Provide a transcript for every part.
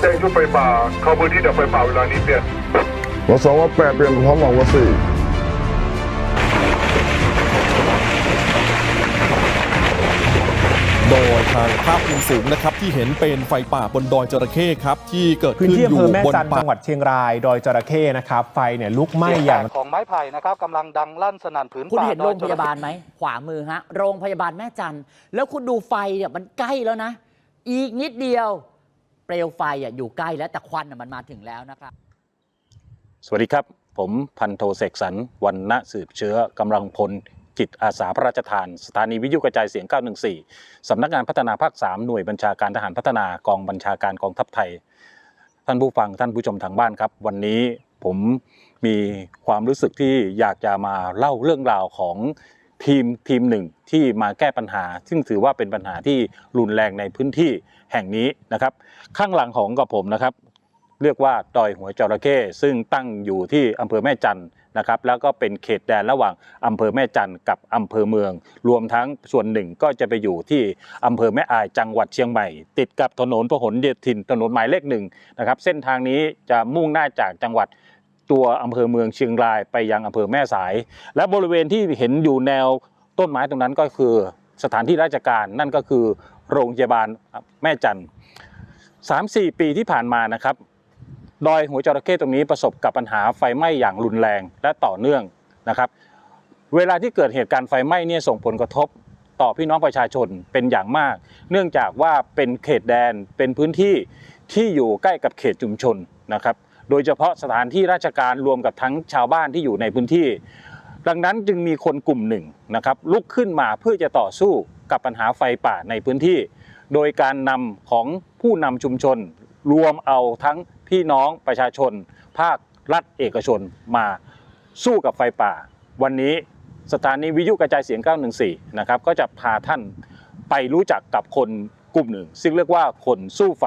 แจ้งชุดไฟป่าเข้าพื้นที่ดับไฟป่าเวลานี้เปลี่ยนวสวแปดเปลี่ยนพร้อมหวังวสี่โดยทางภาพมุมสูงนะครับที่เห็นเป็นไฟป่าบนดอยจระเข้ครับที่เกิดพื้นขึ้นที่ออำยู่เภอแม่บนจันทร์ป่า จังหวัดเชียงราย ดอยจระเข้นะครับ ไฟเนี่ยลุกไหม้อย่างของไม้ไผ่นะครับกำลังดังลั่นสนั่นผืนคุณป่าเห็นดโรอยงจพระยาบาลไหม ขวามือฮะ โรงพยาบาลแม่จันทร์แล้วคุณดูไฟเนี่ยมันใกล้แล้วนะ อีกนิดเดียว เปลวไฟอยู่ใกล้แล้วแต่ควันมันมาถึงแล้วนะครับ สวัสดีครับ ผมพันโทเสกสรรวันณะสืบเชื้อกำลังพลจิตอาสาพระราชทาน สถานีวิทยุกระจายเสียง 914 สำนักงานพัฒนาภาค 3 หน่วยบัญชาการทหารพัฒนากองบัญชาการกองทัพไทย ท่านผู้ฟังท่านผู้ชมทางบ้านครับ วันนี้ผมมีความรู้สึกที่อยากจะมาเล่าเรื่องราวของ ทีมทีมหนึ่งที่มาแก้ปัญหา ซึ่งถือว่าเป็นปัญหาที่รุนแรงในพื้นที่แห่งนี้นะครับ ข้างหลังของกับผมนะครับ เรียกว่าดอยหัวจระเข้ซึ่งตั้งอยู่ที่อำเภอแม่จันนะครับ แล้วก็เป็นเขตแดนระหว่างอำเภอแม่จันกับอำเภอเมือง รวมทั้งส่วนหนึ่งก็จะไปอยู่ที่อำเภอแม่อายจังหวัดเชียงใหม่ ติดกับถนนพหลโยธินถนนหมายเลขหนึ่งนะครับ เส้นทางนี้จะมุ่งหน้าจากจังหวัด ตัวอำเภอเมืองเชียงรายไปยังอำเภอแม่สาย และบริเวณที่เห็นอยู่แนวต้นไม้ตรงนั้นก็คือสถานที่ราชการนั่นก็คือโรงพยาบาลแม่จันทร์สามสี่ปีที่ผ่านมานะครับดอยหัวจระเข้ตรงนี้ประสบกับปัญหาไฟไหม้อย่างรุนแรงและต่อเนื่องนะครับ เวลาที่เกิดเหตุการณ์ไฟไหม้เนี่ยส่งผลกระทบต่อพี่น้องประชาชนเป็นอย่างมาก เนื่องจากว่าเป็นเขตแดนเป็นพื้นที่ที่อยู่ใกล้กับเขตชุมชนนะครับ โดยเฉพาะสถานที่ราชการรวมกับทั้งชาวบ้านที่อยู่ในพื้นที่ ดังนั้นจึงมีคนกลุ่มหนึ่งนะครับลุกขึ้นมาเพื่อจะต่อสู้กับปัญหาไฟป่าในพื้นที่ โดยการนำของผู้นำชุมชน รวมเอาทั้งพี่น้องประชาชน ภาครัฐเอกชนมาสู้กับไฟป่า วันนี้สถานีวิทยุกระจายเสียง 914 นะครับก็จะพาท่านไปรู้จักกับคนกลุ่มหนึ่ง ซึ่งเรียกว่าคนสู้ไฟ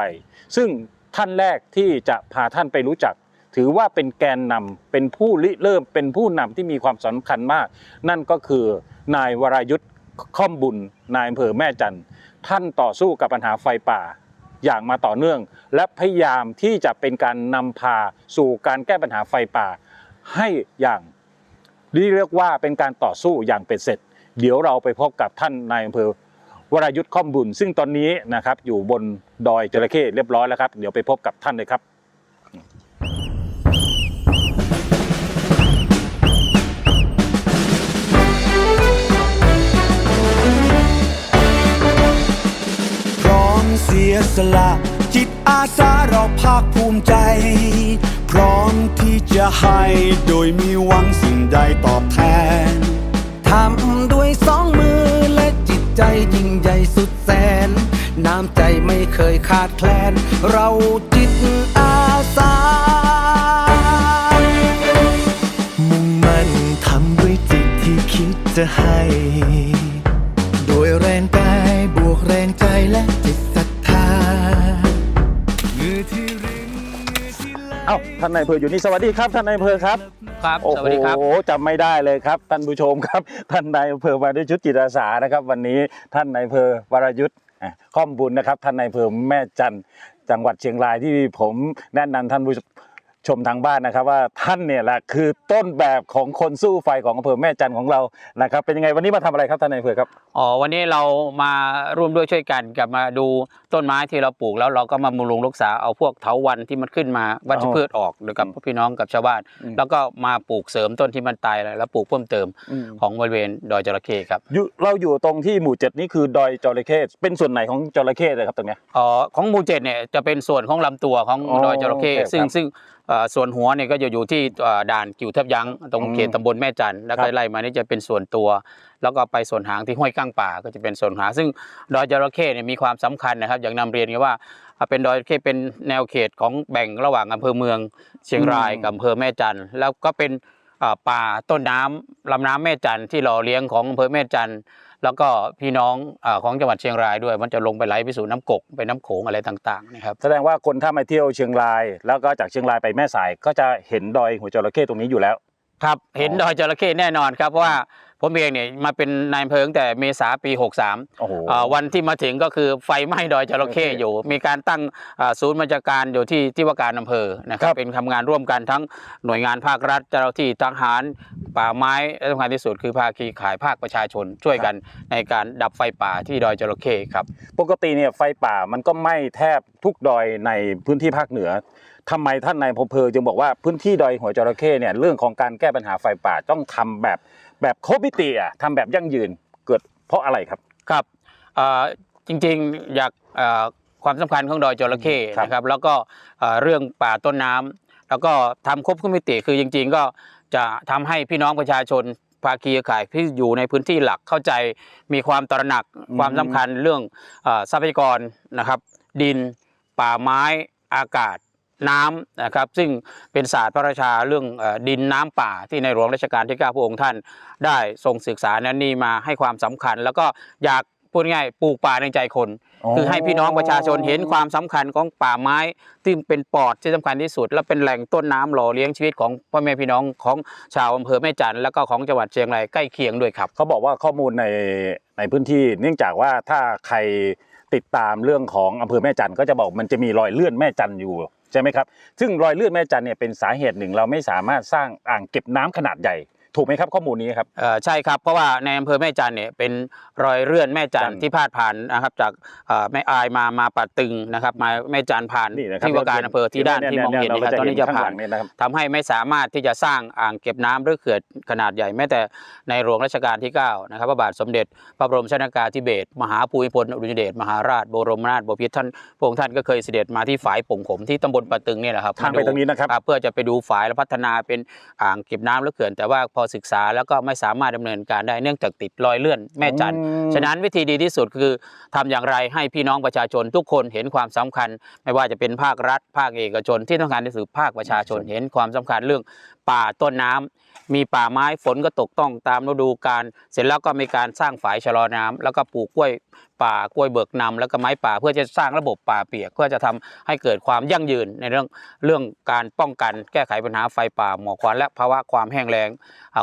ซึ่ง ท่านแรกที่จะพาท่านไปรู้จัก ถือว่าเป็นแกนนำเป็นผู้ริเริ่มเป็นผู้นำที่มีความสำคัญมาก นั่นก็คือนายวรายุทธ์ค่อมบุญนายอำเภอแม่จันทร์ท่านต่อสู้กับปัญหาไฟป่าอย่างมาต่อเนื่อง และพยายามที่จะเป็นการนำพาสู่การแก้ปัญหาไฟป่า ให้อย่างเรียกว่าเป็นการต่อสู้อย่างเป็นเสร็จ เดี๋ยวเราไปพบกับท่านนายอำเภอ วรายุทธ์ค่อมบุญ ซึ่งตอนนี้นะครับอยู่บนดอยจระเข้เรียบร้อยแล้วครับ เดี๋ยวไปพบกับท่านเลยครับพร้อมเสียสละจิตอาสาเราภาคภูมิใจ พร้อมที่จะให้โดยมีหวังสิ่งใดตอบแทนทำด้วยสองมือ ใจยิ่งใหญ่สุดแสน น้ำใจไม่เคยขาดแคลน เราจิตอาสา มุ่งมั่นทำด้วยจิตที่คิดจะให้ โดยแรงกายบวกแรงใจและจิตศรัทธามือที่ริมมือที่ไหล เอ้าท่านนายอำเภออยู่นี่สวัสดีครับท่านนายอำเภอครับ ครับโอ้สวัสดีครับโหจำไม่ได้เลยครับ ท่านผู้ชมครับ ท่านนายอำเภอมาด้วยชุดจิตอาสานะครับ วันนี้ท่านนายอำเภอวรยุทธ์อะข้อมบุญนะครับ ท่านนายอำเภอแม่จันทร์จังหวัดเชียงรายที่ผมแนะนำท่านผู้ ชมทางบ้านนะครับ ว่าท่านเนี่ยแหละคือต้นแบบของคนสู้ไฟของอำเภอแม่จันทร์ของเรานะครับ เป็นยังไงวันนี้มาทำอะไรครับท่านนายอำเภอครับ อ๋อวันนี้เรามาร่วมด้วยช่วยกันกับมาดูต้นไม้ที่เราปลูกแล้วเราก็มาบำรุงรักษาเอาพวกเถาวันที่มันขึ้นมาวัชพืชออกหรือกับพี่น้องกับชาวบ้าน อืม แล้วก็มาปลูกเสริมต้นที่มันตายแล้วปลูกเพิ่มเติมของบริเวณดอยจระเข้ครับอยู่เราอยู่ตรงที่หมู่เจ็ดนี่คือดอยจระเข้เป็นส่วนไหนของจระเข้เลยครับตรงเนี้ย อ๋อของหมู่เจ็ดเนี่ยจะเป็นส่วนของลำตัวของอ๋อดอยจระเข้โอเคซึ่งครับซึ่งเอ่อ ส่วนหัวเนี่ยก็จะอยู่ที่เอ่อด่านกิ่วทับยั้งตรงอืมเขตตำบลแม่จันทร์แล้วครัก็บไล่มานี่จะเป็นส่วนตัว แล้วก็ไปส่วนหางที่ห้วยก้างป่าก็จะเป็นส่วนหางซึ่งดอยจระเข้เนี่ยมีความสำคัญนะครับ อย่างนำเรียนกันว่าอ่าเป็นดอยจระเข้เป็นแนวเขตของแบ่งระหว่างอำเภอเมืองเชียงรายกับอำเภอแม่จันทร์แล้วก็เป็นอ่าป่าต้นน้ำลำน้ำแม่จันทร์ที่หล่อเลี้ยงของอำเภอแม่จันทร์ แล้วก็พี่น้องอาของจังหวัดเชียงรายด้วย มันจะลงไปไหลไปสู่น้ำกกไปน้ำโขงอะไรต่างๆนะครับแสดงว่าคนถ้ามาเที่ยวเชียงราย แล้วก็จากเชียงรายไปแม่สายก็จะเห็นดอยหัวจระเข้ตรงนี้อยู่แล้ว ครับเห็นอ๋อดอยจระเข้แน่นอนครับเพราะว่า ผมเองเนี่ยมาเป็นนายอำเภอตั้งแต่เมษาปี 63โอ้โหอ่าวันที่มาถึงก็คือไฟไหม้ดอยจระเข้อยู่ มีการตั้งอ่าศูนย์บัญชาการอยู่ที่ที่ว่าการอำเภอนะครับเป็นทำงานร่วมกันทั้งหน่วยงานภาครัฐเจ้าหน้าที่ทหารป่าไม้และสำคัญที่สุดคือภาคีขายภาคประชาชน ช่วยกันในการดับไฟป่าที่ดอยจระเข้ครับ ปกติเนี่ยไฟป่ามันก็ไหม้แทบทุกดอยในพื้นที่ภาคเหนือทำไมท่านนายอำเภอจึงบอกว่าพื้นที่ดอยหัวจระเข้เนี่ยเรื่องของการแก้ปัญหาไฟป่าต้องทำแบบ แบบครบมิติอะทำแบบยั่งยืนเกิดเพราะอะไรครับ ครับเอ่อจริงๆอยากเอ่อความสำคัญของดอยจระเข้ครับนะครับแล้วก็เอ่อเรื่องป่าต้นน้ำแล้วก็ทำครบทุกมิติคือจริง ๆ ก็จะทำให้พี่น้องประชาชนภาคีเครือข่ายที่อยู่ในพื้นที่หลักเข้าใจมีความตระหนักความสำคัญเรื่องเอ่อทรัพยากรนะครับ ดิน ป่าไม้อากาศ น้ำนะครับซึ่งเป็นศาสตร์พระราชาเรื่องเอ่อดินน้ำป่าที่ในหลวงรัชกาลที่9พระองค์ท่าน ได้ทรงศึกษานั้นนี่มาให้ความสำคัญ แล้วก็อยากพูดง่ายๆปลูกป่าในใจคนอ๋อคือให้พี่น้องประชาชนเห็นความสำคัญของป่าไม้ที่เป็นปอดที่สำคัญที่สุด และเป็นแหล่งต้นน้ำหล่อเลี้ยงชีวิตของพ่อแม่พี่น้องของชาวอำเภอแม่จันทร์แล้วก็ของจังหวัดเชียงรายใกล้เคียงด้วยครับเขาบอกว่าข้อมูลในในพื้นที่เนื่องจากว่าถ้าใครติดตามเรื่องของอำเภอแม่จันทร์ก็จะบอกมันจะมีรอยเลื่อนแม่จันทร์อยู่ ใช่ไหมครับซึ่งรอยเลือดแม่จันเนี่ยเป็นสาเหตุหนึ่งเราไม่สามารถสร้างอ่างเก็บน้ำขนาดใหญ่ ถูกไหมครับข้อมูลนี้ครับ เอ่อใช่ครับเพราะว่าในอำเภอแม่จันทร์เนี่ยเป็นรอยเลื่อนแม่จันทจันร์ทร์ที่พาดผ่านนะครับจากเอ่อแม่อายมามาปัดตึงนะครับมาแม่จันทร์ผ่านนี่นะครับที่ว่าการอำเภอที่ด้านที่มองเห็นนะครับตอนนี้จะข้างหผ่าลันงเนี่ยนะครับ ทำให้ไม่สามารถที่จะสร้างอ่างเก็บน้ำหรือเขื่อนขนาดใหญ่แม้แต่ในหลวงรัชกาลที่ 9 นะครับพระบาทสมเด็จ พระบรมชนากาธิเบศรมหาภูมิพลอดุลยเดชมหาราชบรมนาถบพิตรท่านพระองค์ท่านก็เคยเสด็จมาที่ฝายป่งขมที่ตำบลปะตึงเนี่ยแหละครับทางไปตรงนี้นะครับ เพื่อจะไปดูฝายและพัฒนาเป็นอ่างเก็บน้ำหรือเขื่อนแต่ว่าพอศึกษาแล้วก็ไม่สามารถดำเนินการได้เนื่องจากติดรอยเลื่อนแม่จันทร์อืมฉะนั้นวิธีดีที่สุดคือทำอย่างไรให้พี่น้องประชาชนทุกคนเห็นความสำคัญ ไม่ว่าจะเป็นภาครัฐ ภาคเอกชนที่ต้องการที่สุดภาคประชาชนเห็นความสำคัญเรื่องป่าต้นน้ำมีป่าไม้ฝนก็ตกต้องตามฤดูกาลเสร็จแล้วก็มีการสร้างฝายชะลอน้ำแล้วก็ปลูกกล้วยป่ากล้วยเบิกนำแล้วก็ไม้ป่าเพื่อจะสร้างระบบป่าเปียกเพื่อจะทำให้เกิดความยั่งยืนในเรื่องเรื่องการป้องกันแก้ไขปัญหาไฟป่าหมอกควันและภาวะความแห้งแล้ง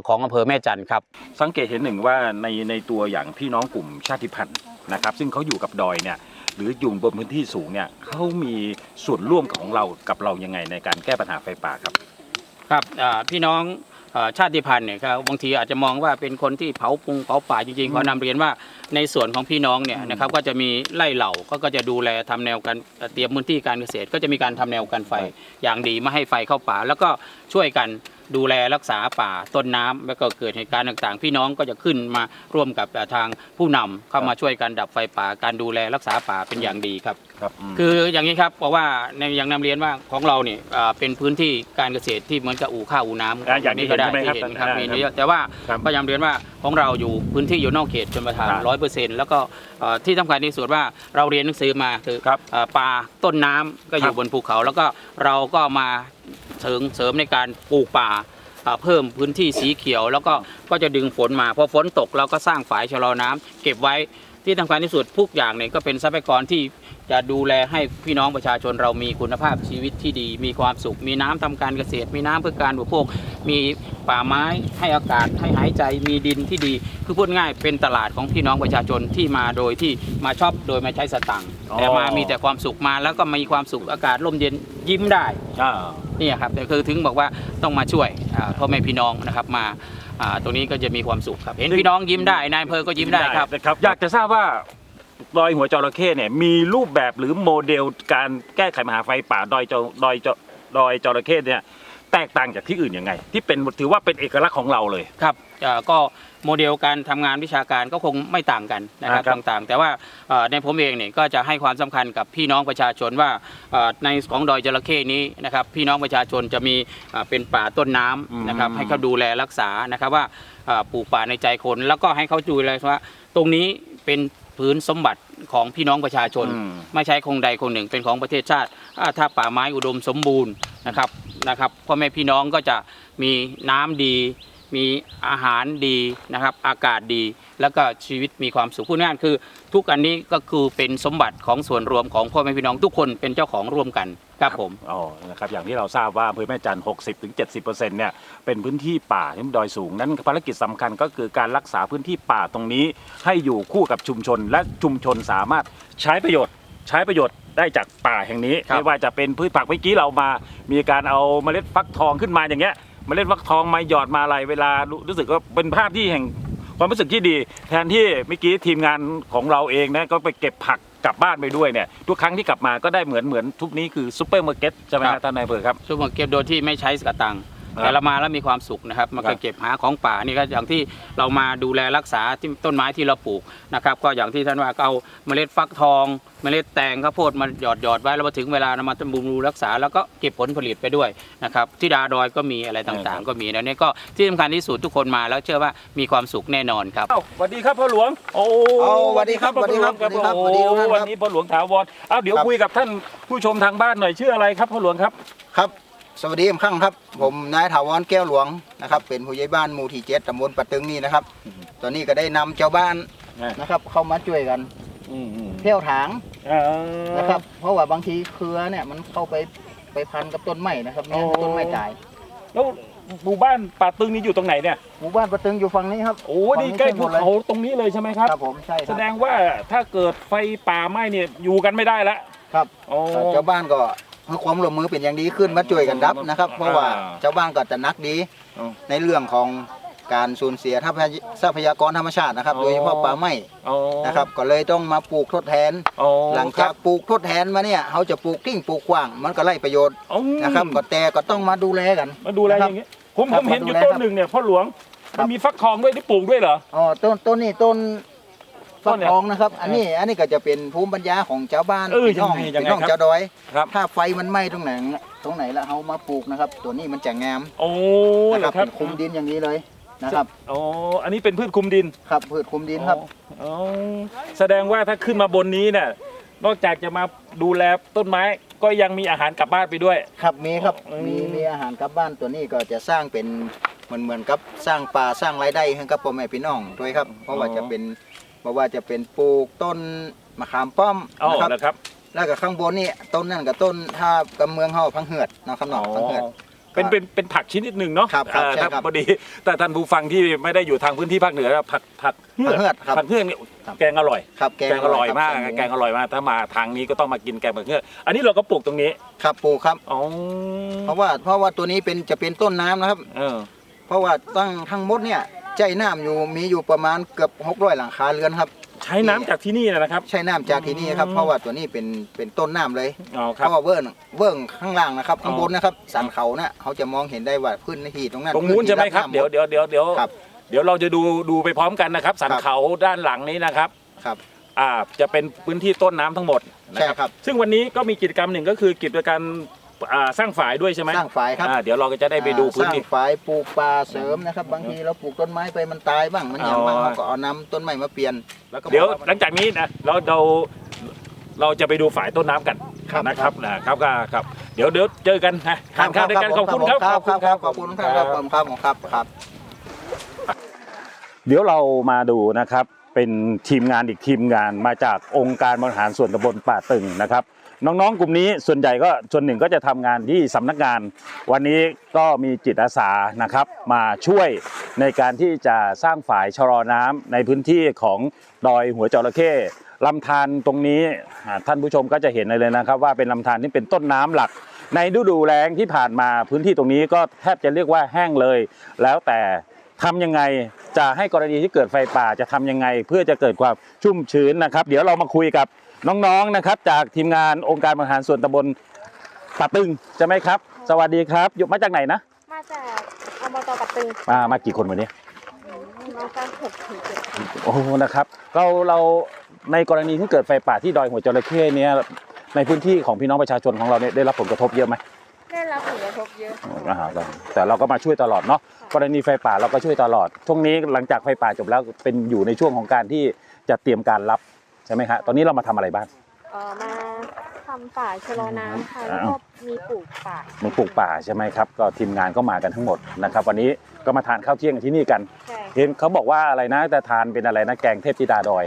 ของอำเภอแม่จันทร์ครับสังเกตเห็นหนึ่งว่าในในตัวอย่างพี่น้องกลุ่มชาติพันธุ์นะครับ ซึ่งเขาอยู่กับดอยเนี่ยหรืออยู่บนพื้นที่สูงเนี่ยเขามีส่วนร่วมของเรากับเรายังไงในการแก้ปัญหาไฟป่าครับ ครับอ่าพี่น้องอ่าชาติพันธุ์เนี่ยครับบางทีอาจจะมองว่าเป็นคนที่เผาปุงเผาป่าจริงๆขอนำเรียนว่าในส่วนของพี่น้องเนี่ยนะครับก็จะมีไล่เหล่าก็ก็จะดูแลทำแนวการเตรียมพื้นที่การเกษตร ก็จะมีการทำแนวกันไฟอย่างดีไม่ให้ไฟเข้าป่า แล้วก็ช่วยกัน ดูแลรักษาป่าต้นน้ำแล้วก็เกิดเหตุการณ์ต่างๆ พี่น้องก็จะขึ้นมาร่วมกับทางผู้นำเข้ามาช่วยกันดับไฟป่าการดูแลรักษาป่าเป็นอย่างดีครับ ครับคืออย่างนี้ครับบอกว่าในอย่างนำเรียนว่าของเราเนี่ยอ่าเป็นพื้นที่การเกษตรที่เหมือนกับอู่ข้าวอู่น้ำอ่าอย่างที่ก็ได้เห็นใช่ไหมครับที่เห็นครับอ่ามีครับเยอะแต่ว่าครับก็ยังเรียนว่าของเราอยู่พื้นที่อยู่นอกเขตชนประทานครับร้อยเปอร์เซ็นต์แล้วก็เอ่อที่สำคัญที่สุดว่าเราเรียนหนังสือมาคือครับเอ่อป่าต้นน้ำก็อครัยู่บบนภูเขา แล้วก็เราก็มา เสริมเสริมในการปลูกป่าเพิ่มพื้นที่สีเขียว แล้วก็ก็จะดึงฝนมาพอฝนตกเราก็สร้างฝายชะลอน้ำเก็บไว้ที่สำคัญที่สุดทุกอย่างเนี่ยก็เป็นทรัพยากรที่จะดูแลให้พี่น้องประชาชนเรามีคุณภาพชีวิตที่ดี มีความสุข มีน้ำทำการเกษตร มีน้ำเพื่อการบริโภค มีป่าไม้ให้อากาศให้หายใจ มีดินที่ดี คือพูดง่ายเป็นตลาดของพี่น้องประชาชนที่มาโดยที่มาชอบโดยไม่ใช้สตังค์แต่มามีแต่ความสุขมาแล้วก็มีความสุขอากาศร่มเย็นยิ้มได้อ่า นี่ครับแต่คือถึงบอกว่าต้องมาช่วยอ่าพ่อแม่พี่น้องนะครับมาอ่าตรงนี้ก็จะมีความสุขครับ เห็นพี่น้องยิ้มได้นายอำเภอก็ยิ้มได้ครับ นะครับ อยากจะทราบว่าดอยหัวจระเข้เนี่ยมีรูปแบบหรือโมเดลการแก้ไขปัญหาไฟป่าดอยจดอยจดอยจระเข้เนี่ย แตกต่างจากที่อื่นยังไง ที่เป็นถือว่าเป็นเอกลักษณ์ของเราเลย ครับเอ่อก็โมเดลการทำงานวิชาการก็คงไม่ต่างกันนะครับอ่าครับต่างๆ แต่ว่าเอ่อในผมเองเนี่ยก็จะให้ความสำคัญกับพี่น้องประชาชนว่าเอ่อในของดอยจระเข้นี้นะครับพี่น้องประชาชนจะมีเอ่อเป็นป่าต้นน้ำนะครับให้เขาดูแลรักษานะครับว่าเอ่อปลูกป่าในใจคน แล้วก็ให้เขาดูแลว่า ตรงนี้เป็นพื้นสมบัติของพี่น้องประชาชน อืม ไม่ใช่คงใดคงหนึ่งเป็นของประเทศชาติอ่าถ้าป่าไม้อุดมสมบูรณ์นะครับ นะครับพ่อแม่พี่น้องก็จะมีน้ำดี มีอาหารดีนะครับ อากาศดี แล้วก็ชีวิตมีความสุขพูดง่ายๆคือ ทุกอันนี้ก็คือเป็นสมบัติของส่วนรวมของพ่อแม่พี่น้องทุกคนเป็นเจ้าของร่วมกันครับผมอ๋อนะครับอย่างที่เราทราบว่าอำเภอแม่จันทร์60ถึง70%เนี่ยเป็นพื้นที่ป่าที่ดอยสูงนั้นภารกิจสำคัญก็คือการรักษาพื้นที่ป่าตรงนี้ ให้อยู่คู่กับชุมชนและชุมชนสามารถใช้ประโยชน์ ใช้ประโยชน์ได้จากป่าแห่งนี้ครับ ไม่ว่าจะเป็นพืชผักเมื่อกี้เรามา มีการเอาเมล็ดฟักทองขึ้นมาอย่างเงี้ยเมล็ดฟักทองมาหยอดมาอะไรเวลารู้รู้สึกว่าเป็นภาพที่แห่งความรู้สึกที่ดี แทนที่เมื่อกี้ทีมงานของเราเองนะก็ไปเก็บผักกลับบ้านไปด้วยเนี่ยทุกครั้งที่กลับมาก็ได้เหมือนเหมือนทุกนี้คือซูเปอร์มาร์เก็ตใช่ไหมครัฮะบท่านนายอำเภอครับช่วงเก็บโดยที่ไม่ใช้สตังค์ครับ แต่เรามาแล้วมีความสุขนะครับมันครัก็บเก็บหาของป่านี่ก็อย่างที่เรามาดูแลรักษาที่ต้นไม้ที่เราปลูกนะครับ ก็อย่างที่ท่านว่าก็เอาเมล็ดฟักทอง เมล็ดแตงข้าวโพดมาหยอดหยอดไว้แล้วมาถึงเวลานำมาบำรุงรักษา แล้วก็เก็บผลผลิตไปด้วยนะครับที่ดาดอยก็มีอะไรต่างๆ ก็มีแล้วนี่ก็ที่สำคัญที่สุดทุกคนมาแล้วเชื่อว่ามีความสุขแน่นอนครับเอ้าสวัสดีครับพ่อหลวงโอ้เอาสวัสดีครับพ่อหลวงสวัสดีครับโอ้สวัสดีครับวันนี้พ่อหลวงถาวรเอ้าเดี๋ยวครับคุยกับท่านผู้ชมทางบ้านหน่อยชื่ออะไรครับพ่อหลวงครับครับ สวัสดีอีกครั้งครับ ผมนายถาวรแก้วหลวงนะครับเป็นผู้ใหญ่บ้านหมู่ที่เจ็ดตำบลปะตึงนี่นะครับ ตอนนี้ก็ได้นำเจ้าบ้านอ่านนะครับ เข้ามาช่วยกันอืมอืมเที่ยวถางอ่านะครับ เพราะว่าบางทีเครือเนี่ยมันเข้าไปไปพันกับต้นไม้นะครับเนี่ยโอ้ต้นไม้ตายแล้วหมู่บ้านป่าตึงนี่อยู่ตรงไหนเนี่ยหมู่บ้านปะตึงอยู่ฝั่งนี้ครับ โอ้นี่ใกล้ภูเขาตรงนี้เลยใช่ไหมครับ ครับผมใช่คแสรับ ดงว่าถ้าเกิดไฟป่าไหม้เนี่ยอยู่กันไม่ได้ละครับโอ้เจ้าบ้านก็ให้ ความร่วมมือเป็นอย่างดีขึ้นมาช่วยกันดับนะครับ เพราะว่าอ่าเจ้าบ้านก็จะนักดีอ๋อในเรื่องของการสูญเสียทรัพยากรธรรมชาตินะครับอ๋อโดยเฉพาะป่าไม้โอ้นะครับ ก็เลยต้องมาปลูกทดแทนโอ้หลังจากปลูกทดแทนมาเนี่ยเขาจะปลูกทิ้งปลูกขว้าง มันก็ไล่ประโยชน์โอ้นะครับก็แต่ก็ต้องมาดูแลกัน มาดูแลนะอครับย่างงี้ผมครัผบมเห็นอยู่มาดูแลต้นครับหนึ่งเนี่ยพ่อหลวงครัมันบมีฟักทองด้วยที่ปลูกด้วยเหรออ๋อต้นต้นนี้ต้นต้ ฟันกเนี่ยทองนะครับ อันนี้อันนี้ก็จะเป็นภูมิปัญญาของชาวบ้านเออพี่น้องยังไงยังไงพี่น้องครับชาวดอย ครับ ถ้าไฟมันไหม้ตรงไหนตรงไหนแล้วเขามาปลูกนะครับ ตัวนี้มันจะงามโอ้นะเหครรัอบครับเป็นคุมดินอย่างนี้เลยนะครับโอ้อันนี้เป็นพืชคลุมดินครับพืชคุมดินครับอ๋อแสดงว่าถ้าขึ้นมาบนนี้เนี่ยนอกจากจะมาดูแลต้นไม้ก็ยังมีอาหารกลับบ้านไปด้วย ครับมีครับอืม มีมีอาหารกลับบ้านตัวนี้ก็จะสร้างเป็นเหมือนเหมือนกับสร้างป่าสร้างรายได้ให้กับพ่อแม่พี่น้องด้วยครับ เพราะว่าจะเป็น เพราะว่าจะเป็นปลูกต้นมะขามป้อมอ๋อนะครับนะครับ แล้วก็ข้างบนนี่ต้นนั่นกับต้นถ้ากำเมืองเฮาพังเหือดเนาะครับเนาะพังเหือด เป็นเป็นเป็นผักชนิดหนึ่งเนาะครับครับอ่าใช่ครับพอดี แต่ท่านผู้ฟังที่ไม่ได้อยู่ทางพื้นที่ภาคเหนือผักผักผักเหือดครับผักเฮือกเนี่ยครับแกงอร่อยครับแกงอร่อยคบมากใส่หแกงอร่อยมากถ้ามาทางนี้ก็ต้องมากินแกงผักเฮือกอันนี้เราก็ปลูกตรงนี้ครับปลูกครับอ๋อเพราะว่าเพราะว่าตัวนี้เป็นจะเป็นต้นน้ำนะครับ เออ เพราะว่าตั้งทั้งหมดเนี่ย ใจน้ำอยู่มีอยู่ประมาณเกือบ600หลังคาเรือนครับ ใช้น้ำจากที่นี่นะครับ ใช้น้ำจากที่นี่ครับอืมเพราะว่าตัวนี้เป็นเป็นต้นน้ำเลยอ๋อคเพรับ ราะว่าเวิร์นเวิร์นข้างล่างนะครับ ข้างอ๋อบนนะครับสันเขาเนี่ยเขาจะมองเห็นได้ว่าพื้นที่ตรงนั้นตรงนู้นใช่ไหมครับพื้นเดี๋ยวที่เดี๋ยวเดี๋ยวเดี๋ยวครับ เดี๋ยวเราจะดูดูไปพร้อมกันนะครับ สันครับ เขาด้านหลังนี้นะครับ ครับ อ่าจะเป็นพื้นที่ต้นน้ำทั้งหมดนะใช่ครับ ซึ่งวันนี้ก็มีกิจกรรมหนึ่งก็คือกิจกรรม อ่าสร้างฝายด้วยใช่ไหมสร้างฝายครับอ่าเดี๋ยวเราก็จะได้ไปดูพื้นสร้างที่ฝายปลูกป่าเสริมนะครับ บางทีเราปลูกต้นไม้ไปมันตายบ้างมันหยังบ้างอ๋อ เราก็เอานำต้นไม้มาเปลี่ยนแล้วก็เดี๋ยวหลังจากนี้นะเราเราเราจะไปดูฝายต้นน้ำกันครับนะครับนะครับก็ครับ เดี๋ยวเดี๋ยวเจอกันนะทานข้าวด้วยกันขอบคุณครับครับครับครับขอบคุณครับครับผมครับผมครับครับ เดี๋ยวเรามาดูนะครับเป็นทีมงานอีกทีมงานมาจากองค์การบริหารส่วนตำบลป่าตึงนะครับ น้องๆ กลุ่มนี้ส่วนใหญ่ก็ส่วนหนึ่งก็จะทำงานที่สำนักงาน วันนี้ก็มีจิตอาสานะครับ มาช่วยในการที่จะสร้างฝายชะลอน้ำในพื้นที่ของดอยหัวจระเข้ลำธารตรงนี้ท่านผู้ชมก็จะเห็นเลยนะครับ ว่าเป็นลำธารที่เป็นต้นน้ำหลัก ในฤดูแล้งที่ผ่านมาพื้นที่ตรงนี้ก็แทบจะเรียกว่าแห้งเลย แล้วแต่ทำยังไงจะให้กรณีที่เกิดไฟป่าจะทำยังไง เพื่อจะเกิดความชุ่มชื้นนะครับ เดี๋ยวเรามาคุยกับ น้องๆนะครับ จากทีมงานองค์การบริหารส่วนตำบลป่าตึงใช่ไหมครับ สวัสดีครับอยู่มาจากไหนนะมาจากอบตปัตตึงมามากี่คนวันนี้มากันหกถึงเจ็ดคนโอ้โหนะครับเราเราในกรณีที่เกิดไฟป่าที่ดอยหัวจระเข้เนี่ยในพื้นที่ของพี่น้องประชาชนของเราเนี่ยได้รับผลกระทบเยอะไหมได้รับผลกระทบเยอะอ่าเราแต่เราก็มาช่วยตลอดเนาะกรณีไฟป่าเราก็ช่วยตลอดช่วงนี้หลังจากไฟป่าจบแล้วเป็นอยู่ในช่วงของการที่จะเตรียมการรับใช่ไหมฮะตอนนี้เรามาทำอะไรบ้าง เอ่อมาทำป่าชะลอน้ำค่ะอ่าแล้วก็มีปลูกป่ามีปลูกป่าใช่ไหมครับ ก็ทีมงานก็มากันทั้งหมดนะครับ วันนี้ก็มาทานข้าวเที่ยงกันที่นี่กันใช่เห็นเขาบอกว่าอะไรนะแต่ทานเป็นอะไรนะแกงเทพธิดาดอย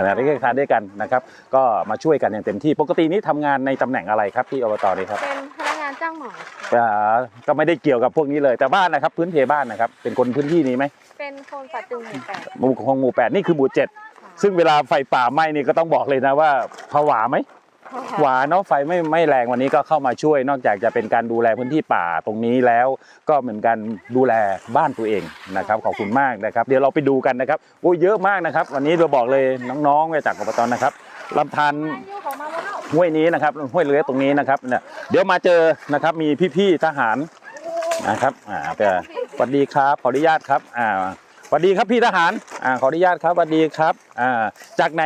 นะได้ทานด้วยกันนะครับ ก็มาช่วยกันอย่างเต็มที่ปกตินี้ทำงานในตำแหน่งอะไรครับที่อบตนี่ครับเป็นพนักงานจ้างเหมาอ่าก็ไม่ได้เกี่ยวกับพวกนี้เลยแต่บ้านนะครับ พื้นเพบ้านนะครับ เป็นคนพื้นที่นี้ไหมเป็นคนปัดตึงหมู่แปดหมู่ของหมู่แปดนี่คือหมู่เจ็ด ซึ่งเวลาไฟป่าไหม้นี่ก็ต้องบอกเลยนะว่าผวาไหมหวาเนาะไฟไม่ไม่แรงวันนี้ก็เข้ามาช่วย นอกจากจะเป็นการดูแลพื้นที่ป่าตรงนี้แล้ว ก็เหมือนกันดูแลบ้านตัวเองนะครับขอบคุณมากนะครับ เดี๋ยวเราไปดูกันนะครับโอ้เยอะมากนะครับ วันนี้เราบอกเลยน้องๆมาจากอบตนะครับลำธารห้วยนี้นะครับห้วยเลื้อยตรงนี้นะครับเนี่ยเดี๋ยวมาเจอนะครับมีพี่ๆทหารนะครับอ่าก็สวัสดีครับขออนุญาตครับอ่าส วัสดีครับพี่ทหารอ่าขออนุญาตครับสวัสดีครับอ่าจากไหน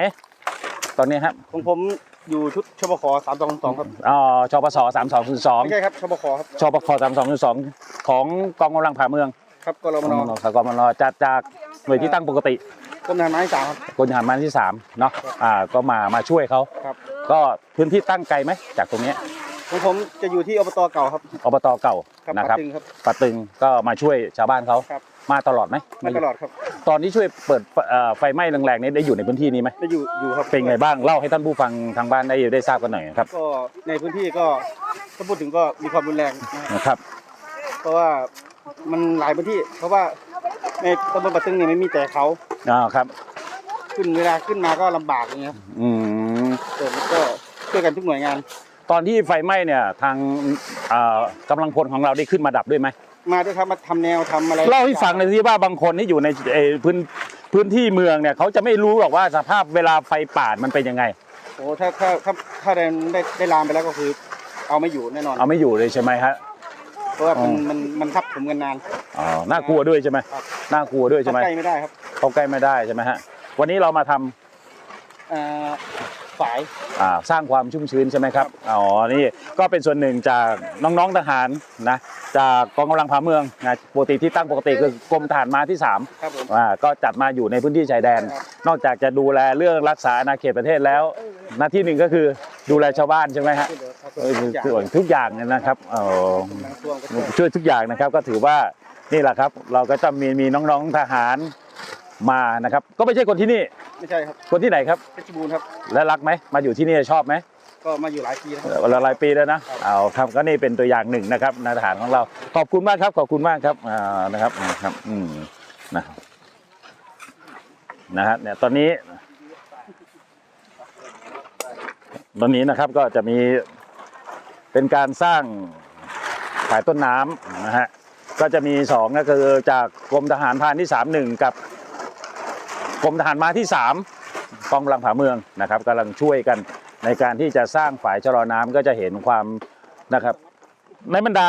ตอนนี้ครับของผมอยู่ชุดชบขสามสองสองครับอ๋อชปสสามสองศูนย์สองไม่ใช่ครับชบขครับชปคสามสองศูนย์สองของกองกำลังผ่าเมืองครับกรมนครับกองกำลังจัดจากหน่วยที่ตั้งปกติกรมทหารม้าที่สามครับกรมทหารมาที่สามเนาะอ่าก็มามาช่วยเขาครับก็พื้นที่ตั้งไกลไหมจากตรงเนี้ยของผมจะอยู่ที่อบตเก่าครับอบตเก่าครับนะครับปะตึงครับปะตึงก็มาช่วยชาวบ้านเขาครับ มาตลอดไหมมาตลอดครับ ตอนที่ช่วยเปิดเอ่อไฟไหม้แรงๆนี้ได้อยู่ในพื้นที่นี้ไหมได้อยู่อยู่ครับเป็นไงบ้างเล่าให้ท่านผู้ฟังทางบ้านได้ได้ทราบกันหน่อยครับก็ในพื้นที่ก็ถ้าพูดถึงก็มีความรุนแรงนะครับนะครับเพราะว่ามันหลายพื้นที่ เพราะว่าในตำบลปะตึงเนี่ยไม่มีแต่เขาอ่าครับ ขึ้นเวลาขึ้นมาก็ลำบากอย่างเงี้ยครับอืมแต่ก็ช่วยกันทุกหน่วยงาน ตอนที่ไฟไหม้เนี่ยทางเอ่อกำลังพลของเราได้ขึ้นมาดับด้วยไหม มาด้วยครับมาทำแนวทำอะไรเล่าให้ฟังหน่อยสิว่าบางคนที่อยู่ในเอ่อพื้นพื้นที่เมืองเนี่ยเขาจะไม่รู้หรอกว่าสภาพเวลาไฟป่ามันเป็นยังไง โอ้ถ้าถ้าถ้าถ้าได้ได้ได้ลามไปแล้วก็คือ เอาไม่อยู่แน่นอน เอาไม่อยู่เลยใช่ไหมฮะ เพราะว่ามันอ๋อ มันมันทับผมกันนาน อ๋อน่ากลัวด้วยใช่ไหมครับ น่ากลัวด้วยใช่ไหมเข้าใกล้ไม่ได้ครับเข้าใกล้ไม่ได้ใช่ไหมฮะวันนี้เรามาทำเอ่อ ฝาย อ่าสร้างความชุ่มชื้นใช่ไหมครับอ๋อนี่ก็เป็นส่วนหนึ่งจากน้องๆทหารนะจากกองกำลังผาเมืองนะปกติที่ตั้งปกติคือกรมทหารมาที่สามครับผม อ่าก็จัดมาอยู่ในพื้นที่ชายแดน ครับ นอกจากจะดูแลเรื่องรักษาอาณาเขตประเทศแล้ว หน้าที่หนึ่งก็คือดูแลชาวบ้านใช่ไหมฮะเออคือคือทุกอย่างเนี่ยนะครับเออน้ำท่วมก็ท่วมช่วยทุกอย่างนะครับก็ถือว่านี่แหละครับ เราก็จะมีมีน้องๆทหารมานะครับ ก็ไม่ใช่คนที่นี่ ไม่ใช่ครับคนที่ไหนครับเพชรบูรณ์ครับและรักไหมมาอยู่ที่นี่ชอบไหมก็มาอยู่หลายปีแล้วเออหลายปีแล้วนะเอาครับก็นี่เป็นตัวอย่างหนึ่งนะครับนายทหารของเราขอบคุณมากครับขอบคุณมากครับอ่านะครับนะครับอืมนะนะฮะเนี่ยตอนนี้ ตอนนี้นะครับก็จะมีเป็นการสร้างฝายต้นน้ำนะฮะก็จะมีสองก็คือจากกรมทหารพรานที่สามหนึ่งกับ กรมทหารมาที่สามกองกำลังผาเมืองนะครับกำลังช่วยกันในการที่จะสร้างฝายชะลอน้ำก็จะเห็นความนะครับในบรรดา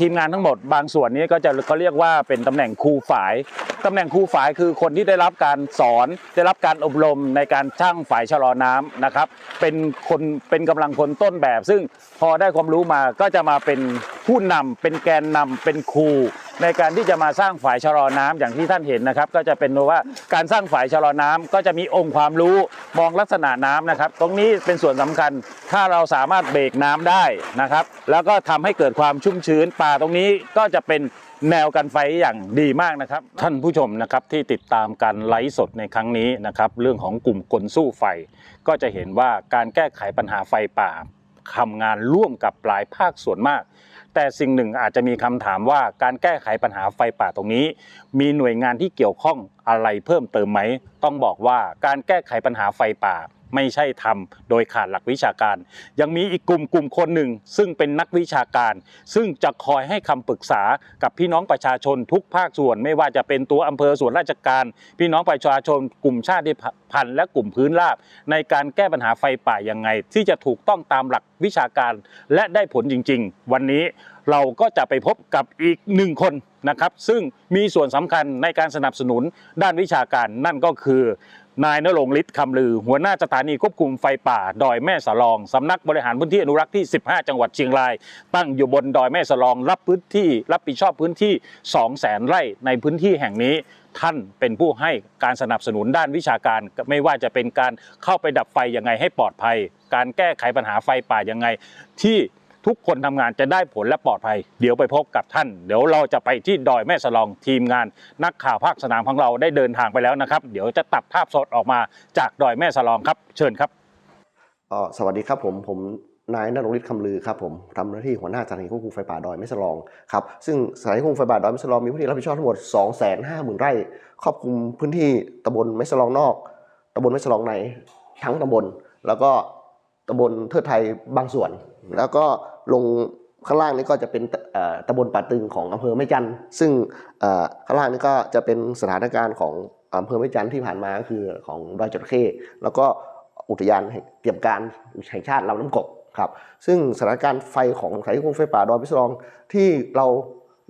ทีมงานทั้งหมด บางส่วนนี้ก็จะเขาเรียกว่าเป็นตำแหน่งครูฝ่ายตำแหน่งครูฝ่ายคือคนที่ได้รับการสอน ได้รับการอบรมในการช่างฝายชะลอน้ำนะครับ เป็นคนเป็นกำลังคนต้นแบบ ซึ่งพอได้ความรู้มาก็จะมาเป็น ผู้นำเป็นแกนนำเป็นครูในการที่จะมาสร้างฝายชะลอน้ำอย่างที่ท่านเห็นนะครับ ก็จะเป็นว่าการสร้างฝายชะลอน้ำก็จะมีองค์ความรู้มองลักษณะน้ำนะครับ ตรงนี้เป็นส่วนสำคัญถ้าเราสามารถเบรกน้ำได้นะครับ แล้วก็ทำให้เกิดความชุ่มชื้นป่าตรงนี้ก็จะเป็นแนวกันไฟอย่างดีมากนะครับ ท่านผู้ชมนะครับที่ติดตามการไลฟ์สดในครั้งนี้นะครับ เรื่องของกลุ่มคนสู้ไฟ ก็จะเห็นว่าการแก้ไขปัญหาไฟป่าทำงานร่วมกับหลายภาคส่วนมาก แต่สิ่งหนึ่งอาจจะมีคำถามว่าการแก้ไขปัญหาไฟป่าตรงนี้ มีหน่วยงานที่เกี่ยวข้องอะไรเพิ่มเติมไหมต้องบอกว่าการแก้ไขปัญหาไฟป่า ไม่ใช่ทำโดยขาดหลักวิชาการ ยังมีอีกกลุ่มกลุ่มคนหนึ่ง ซึ่งเป็นนักวิชาการ ซึ่งจะคอยให้คำปรึกษากับพี่น้องประชาชนทุกภาคส่วน ไม่ว่าจะเป็นตัวอำเภอส่วนราชการ พี่น้องประชาชน กลุ่มชาติพันธุ์และกลุ่มพื้นราบ ในการแก้ปัญหาไฟป่ายังไง ที่จะถูกต้องตามหลักวิชาการ และได้ผลจริง ๆ วันนี้เราก็จะไปพบกับอีกหนึ่งคนนะครับ ซึ่งมีส่วนสำคัญในการสนับสนุนด้านวิชาการนั่นก็คือ นายนรงค์ฤทธิ์คำลือ หัวหน้าสถานีควบคุมไฟป่า ดอยแม่สลองสำนักบริหารพื้นที่อนุรักษ์ที่ 15 จังหวัดเชียงราย ตั้งอยู่บนดอยแม่สลองรับพื้นที่ รับผิดชอบพื้นที่ 2 0 0แสนไร่ในพื้นที่แห่งนี้ท่านเป็นผู้ให้การสนับสนุนด้านวิชาการ ไม่ว่าจะเป็นการเข้าไปดับไฟยังไงให้ปลอดภัย การแก้ไขปัญหาไฟป่ายังไงที่ ทุกคนทำงานจะได้ผลและปลอดภัย เดี๋ยวไปพบกับท่าน เดี๋ยวเราจะไปที่ดอยแม่สลองทีมงาน นักข่าวภาคสนามของเราได้เดินทางไปแล้วนะครับ เดี๋ยวจะตัดภาพสดออกมาจากดอยแม่สลองครับ เชิญครับสวัสดีครับผมผมนายนรงฤทธิ์คำลือครับผมทำหน้าที่หัวหน้าสถานีควบคุมไฟป่าดอยแม่สลองครับซึ่งสถานีควบคุมไฟป่าดอยแม่สลองมีพื้นที่รับผิดชอบทั้งหมด 2 5 0 0 0 0 ไร่ ครอบคลุมพื้นที่ตำบลแม่สลองนอกตำบลแม่สลองในทั้งตำบล แล้วก็ตำบลเทิดไทยบางส่วน แล้วก็ ลงข้างล่างนี่ก็จะเป็นตำบลป่าตึงของอำเภอแม่จันซึ่งข้างล่างนี่ก็จะเป็นสถานการณ์ของอำเภอแม่จันที่ผ่านมาก็คือของดอยจระเข้แล้วก็อุทยานเตรียมการแห่งชาติลำน้ำกบครับซึ่งสถานการณ์ไฟของสานีควบไฟป่าดอยพิศรองที่เรา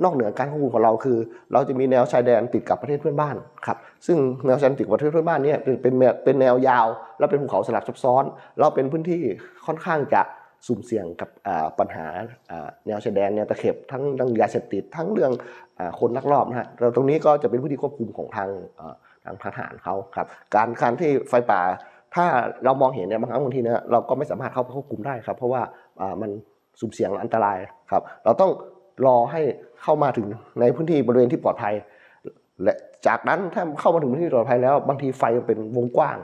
นอกเหนือการควบคุมของเราคือ เราจะมีแนวชายแดนติดกับประเทศเพื่อนบ้านครับซึ่งแนวชายแดนติดกับประเทศเพื่อนบ้านเนี่ยเป็นเป็นเป็นแนวยาว แล้วเป็นภูเขาสลับซับซ้อน เราเป็นพื้นที่ค่อนข้างจะ สุ่มเสี่ยงกับปัญหาแนวชายแดนแนวตะเข็บทั้งเรื่องยาเสพติดทั้งเรื่องคนลักลอบนะฮะเราตรงนี้ก็จะเป็นพื้นที่ควบคุมของทางทางทหารเขาครับการการที่ไฟป่า ถ้าเรามองเห็นเนี่ยบางครั้งบางทีเนี่ยเราก็ไม่สามารถเข้าไปควบคุมได้ครับ เพราะว่ามันสุ่มเสี่ยงอันตรายครับ เราต้องรอให้เข้ามาถึงในพื้นที่บริเวณที่ปลอดภัย และจากนั้นถ้าเข้ามาถึงพื้นที่ปลอดภัยแล้ว บางทีไฟมันเป็นวงกว้าง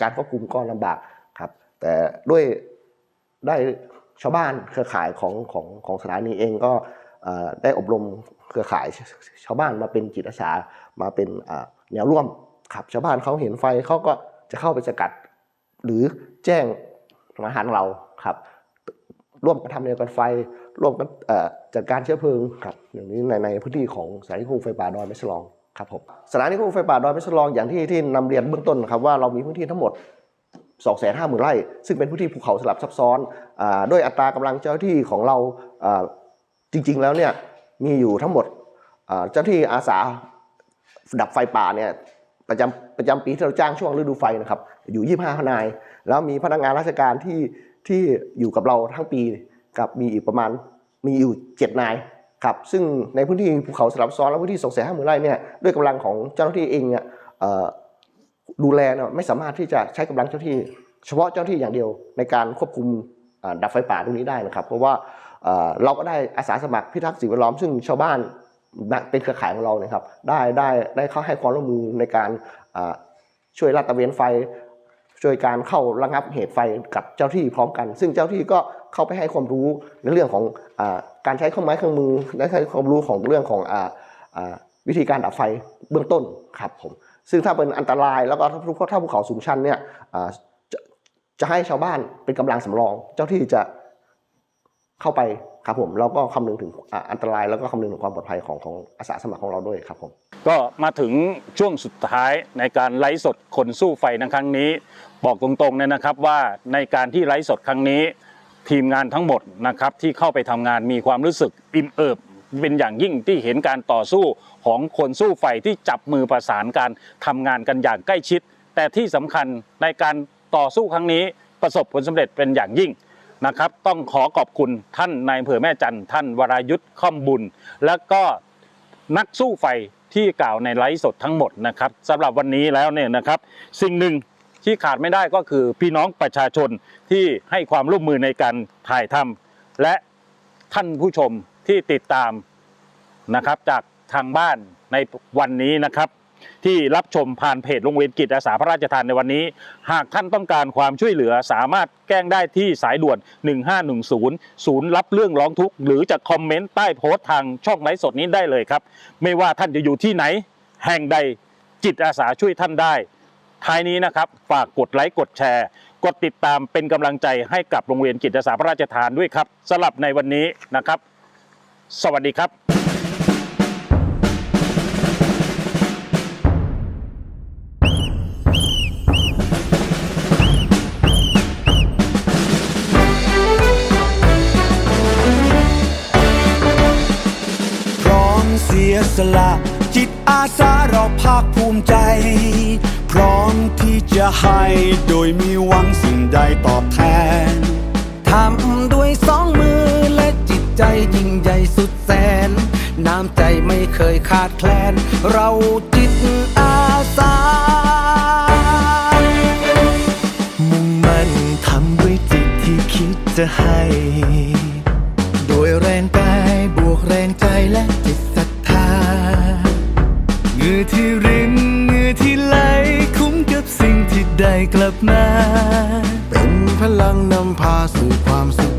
การควบคุมก็ลำบากครับ แต่ด้วย ได้ชาวบ้านเครือข่ายของของของสถานีเองก็ได้อบรมเครือข่ายชาวบ้านมาเป็นจิตอาสามาเป็นแนวร่วมครับชาวบ้านเขาเห็นไฟเขาก็จะเข้าไปสกัด หรือแจ้งมาหารเราครับร่วมกันทำแนวกันไฟ ร่วมกันจัดการเชื้อเพลิงครับอย่างนี้ในในพื้นที่ของสถานีควบไฟป่าดอยแม่สลองครับผมสถานีควบไฟป่าดอยแม่สลองอย่างที่ที่นำเรียนเบื้องต้นครับว่าเรามีพื้นที่ทั้งหมด 2 5 0 0 0 0 ไร่ ซึ่งเป็นพื้นที่ภูเขาสลับซับซ้อนอด้วยอัตรากำลังเจ้าที่ของเราจริง ๆ แล้วเนี่ยมีอยู่ทั้งหมดเจ้าที่อาสาดับไฟป่าเนี่ยประจำประจำปีที่เราจ้างช่วงฤดูไฟนะครับ อยู่ 25นาย แล้วมีพนักงานราชการที่ที่อยู่กับเราทั้งปีกับมีอีกประมาณมีอยู่ 7 นายครับซึ่งในพื้นที่ภูเขาสลับซ้อนและพื้นที่2 5 0 0 0 0ไร่เนี่ยด้วยกำลังของเจ้าหน้าที่เองเนี่ย ดูแลเนี่ยไม่สามารถที่จะใช้กำลังเจ้าที่ เฉพาะเจ้าที่อย่างเดียวในการควบคุมดับไฟป่าตรงนี้ได้นะครับ เพราะว่าเราก็ได้อาสาสมัครพิทักษ์สิ่งแวดล้อมซึ่งชาวบ้านเป็นเครือข่ายของเราเนี่ยครับได้ได้ได้เข้าให้ความร่วมมือในการช่วยลาดตระเวนไฟ ช่วยการเข้าระงับเหตุไฟกับเจ้าที่พร้อมกัน ซึ่งเจ้าที่ก็เข้าไปให้ความรู้ในเรื่องของอการใช้เครื่องไม้เครื่องมือและใช้ความรู้ของเรื่องของออวิธีการดับไฟเบื้องต้นครับผม ซึ่งถ้าเป็นอันตรายแล้วก็ถ้าภูถ้าภูเขาสูงชันเนี่ยจะจะให้ชาวบ้านเป็นกำลังสำรอง เจ้าที่จะเข้าไปครับผมเราก็คำนึงถึงอันตรายแล้วก็คำนึงถึงความปลอดภัยของของอาสาสมัครของเราด้วยครับผมก็มาถึงช่วงสุดท้ายในการไลฟ์สดคนสู้ไฟในครั้งนี้ บอกตรงๆเนี่ยนะครับว่าในการที่ไลฟ์สดครั้งนี้ ทีมงานทั้งหมดนะครับที่เข้าไปทำงานมีความรู้สึกอิ่มเอิบ เป็นอย่างยิ่งที่เห็นการต่อสู้ของคนสู้ไฟที่จับมือประสานการทำงานกันอย่างใกล้ชิด แต่ที่สำคัญในการต่อสู้ครั้งนี้ประสบผลสำเร็จเป็นอย่างยิ่งนะครับ ต้องขอขอบคุณท่านนายอำเภอแม่จันทร์ท่านวรายุทธ์ค่อมบุญ และก็นักสู้ไฟที่กล่าวในไลฟ์สดทั้งหมดนะครับสำหรับวันนี้แล้วเนี่ยนะครับ สิ่งหนึ่งที่ขาดไม่ได้ก็คือพี่น้องประชาชนที่ให้ความร่วมมือในการถ่ายทำและท่านผู้ชม ที่ติดตามนะครับจากทางบ้านในวันนี้นะครับ ที่รับชมผ่านเพจโรงเรียนกิจอาสาพระราชทานในวันนี้ หากท่านต้องการความช่วยเหลือสามารถแจ้งได้ที่สายด่วน 1510 ศูนย์รับเรื่องร้องทุกข์หรือจะคอมเมนต์ใต้โพสต์ทางช่องไลฟ์สดนี้ได้เลยครับ ไม่ว่าท่านจะอยู่ที่ไหน แห่งใดจิตอาสาช่วยท่านได้ท้ายนี้นะครับฝากกดไลค์กดแชร์ กดติดตามเป็นกำลังใจให้กับโรงเรียนกิจอาสาพระราชทานด้วยครับสำหรับในวันนี้นะครับ สวัสดีครับพร้อมเสียสละจิตอาสาเราภาคภูมิใจ พร้อมที่จะให้โดยมีหวังสิ่งใดตอบแทน ทำด้วยสอง ใจยิ่งใหญ่สุดแสน น้ำใจไม่เคยขาดแคลน เราจิตอาสา มุ่งมั่นทำด้วยจิตที่คิดจะให้แรงกายบวกแรงใจและจิตศรัทธาเหงื่อที่รินเหงื่อที่ไหลคุ้มกับสิ่งที่ได้กลับมา เป็นพลังนำพาสู่ความสุข